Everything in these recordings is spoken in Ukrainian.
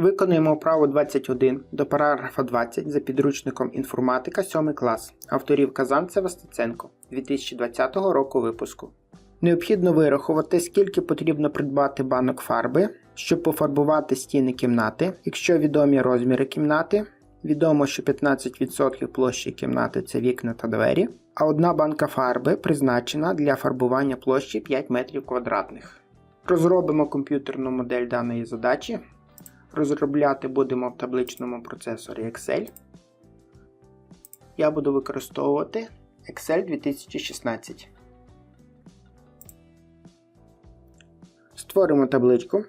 Виконуємо вправу 21 до параграфа 20 за підручником інформатика 7 клас авторів Казанцева Стеценко 2020 року випуску. Необхідно вирахувати, скільки потрібно придбати банок фарби, щоб пофарбувати стіни кімнати, якщо відомі розміри кімнати. Відомо, що 15% площі кімнати це вікна та двері, а одна банка фарби призначена для фарбування площі 5 метрів квадратних. Розробимо комп'ютерну модель даної задачі. Розробляти будемо в табличному процесорі Excel. Я буду використовувати Excel 2016. Створимо табличку.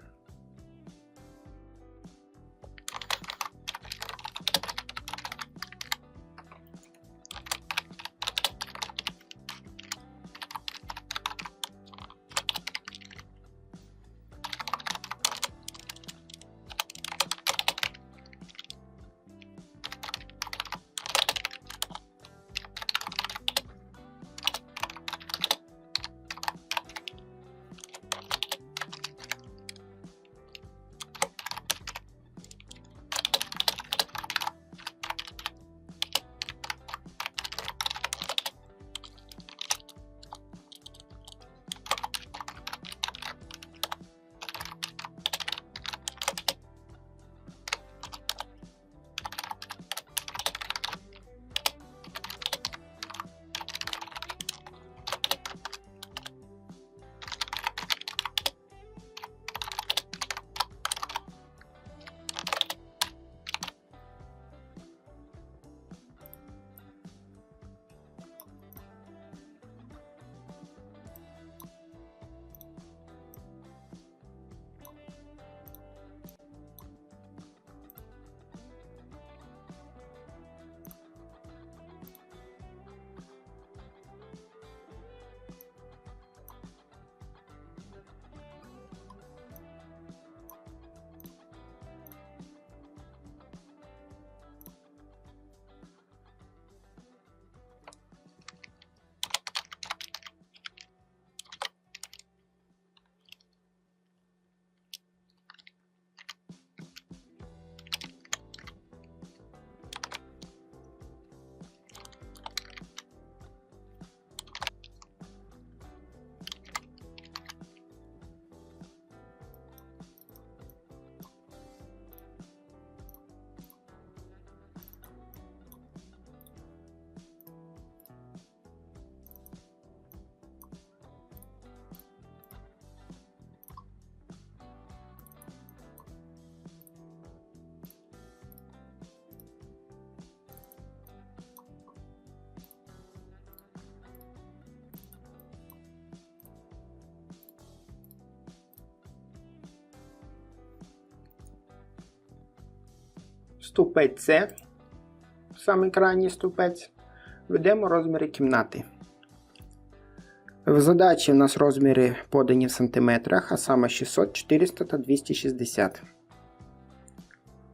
Ступець С, самий крайній ступець, ведемо розміри кімнати. В задачі у нас розміри подані в сантиметрах, а саме 600, 400 та 260.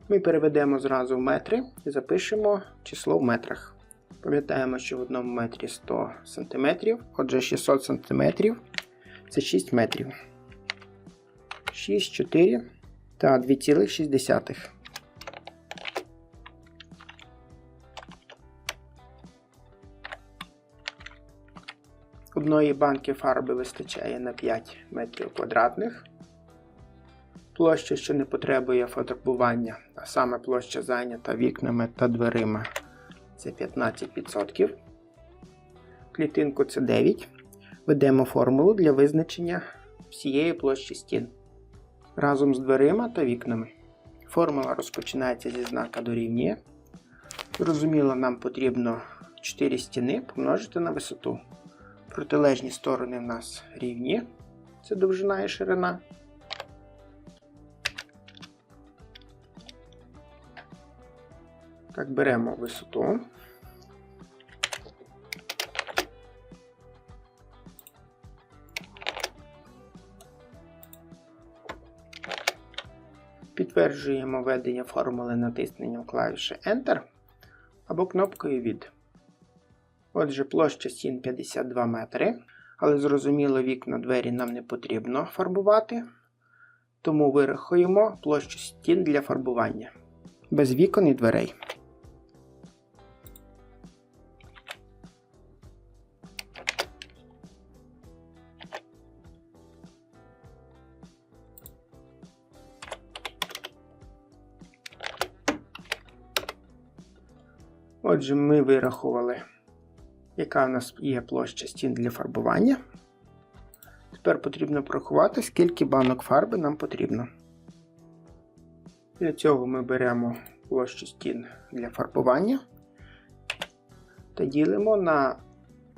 Ми переведемо зразу в метри і запишемо число в метрах. Пам'ятаємо, що в одному метрі 100 см, отже 600 см це 6 метрів. 6, 4 та 2,6. Одної банки фарби вистачає на 5 метрів квадратних. Площа, що не потребує фотографування, а саме площа зайнята вікнами та дверима, це 15%. Клітинку це 9. Ведемо формулу для визначення всієї площі стін разом з дверима та вікнами. Формула розпочинається зі знака дорівнює. Зрозуміло, нам потрібно 4 стіни помножити на висоту. Протилежні сторони в нас рівні, це довжина і ширина. Так, беремо висоту. Підтверджуємо введення формули натисненням клавіші Enter або кнопкою від. Отже, площа стін 52 метри, але зрозуміло, вікна двері нам не потрібно фарбувати. Тому вирахуємо площу стін для фарбування. Без вікон і дверей. Отже, ми вирахували, яка в нас є площа стін для фарбування. Тепер потрібно порахувати, скільки банок фарби нам потрібно. Для цього ми беремо площу стін для фарбування та ділимо на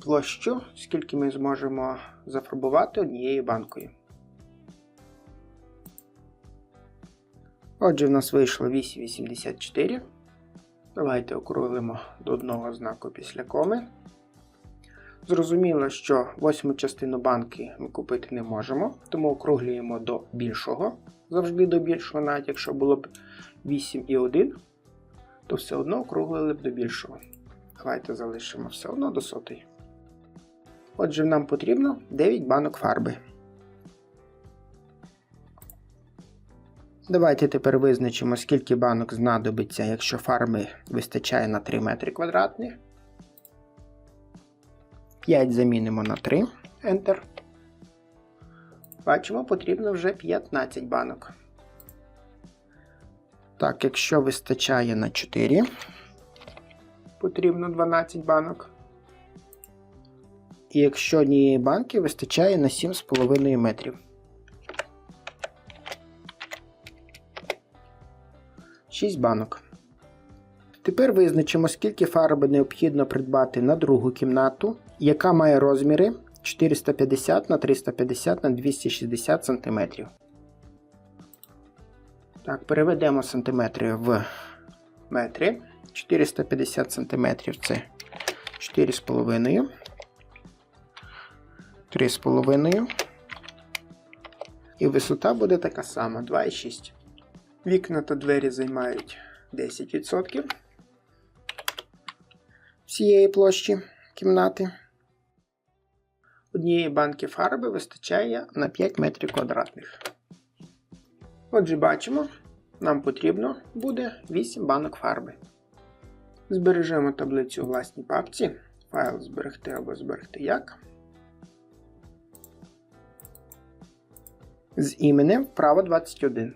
площу, скільки ми зможемо зафарбувати однією банкою. Отже, в нас вийшло 8,84. Давайте округлимо до одного знаку після коми. Зрозуміло, що восьму частину банки ми купити не можемо, тому округлюємо до більшого. Завжди до більшого, навіть якщо було б 8,1, то все одно округлили б до більшого. Давайте залишимо все одно до сотої. Отже, нам потрібно 9 банок фарби. Давайте тепер визначимо, скільки банок знадобиться, якщо фарби вистачає на 3 метри квадратних. 5 замінимо на 3. Enter. Бачимо, потрібно вже 15 банок. Так, якщо вистачає на 4, потрібно 12 банок. І якщо однієї банки вистачає на 7,5 метрів. 6 банок. Тепер визначимо, скільки фарби необхідно придбати на другу кімнату, яка має розміри 450 на 350 на 260 см. Так, переведемо сантиметри в метри. 450 см це 4,5. 3,5. І висота буде така сама 2,6. Вікна та двері займають 10% всієї площі кімнати. Однієї банки фарби вистачає на 5 метрів квадратних. Отже, бачимо, нам потрібно буде 8 банок фарби. Збережемо таблицю у власній папці. Файл зберегти або зберегти як. З іменем вправо 21.